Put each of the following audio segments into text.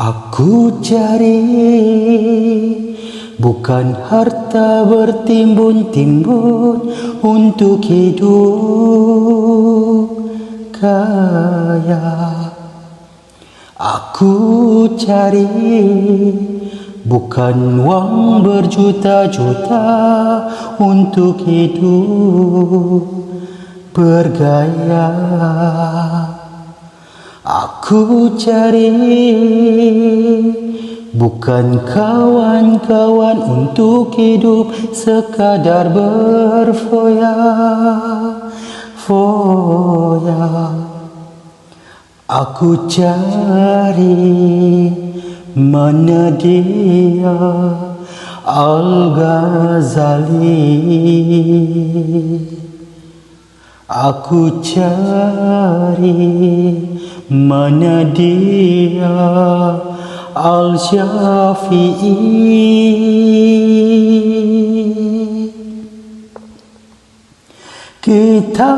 Aku cari bukan harta bertimbun-timbun untuk hidup kaya. Aku cari bukan wang berjuta-juta untuk hidup bergaya. Aku cari bukan kawan-kawan untuk hidup sekadar berfoya foya. Aku cari mana dia Al-Ghazali Aku cari mana dia? Al-Syafi'i Kita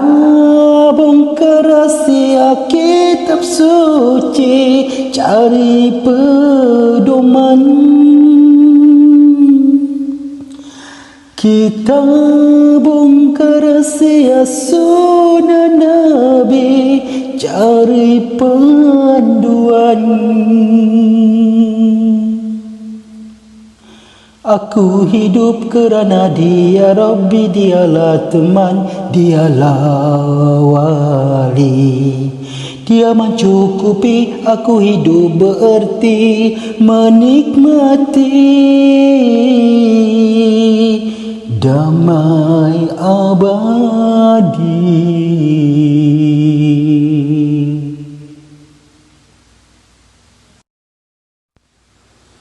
bongkar rahsia kitab suci Cari pedoman. Kita bongkar rahsia sunnah Cari panduan. Aku hidup kerana dia Rabbi dialah teman Dialah wali. Dia mencukupi aku hidup bererti Menikmati. Damai abadi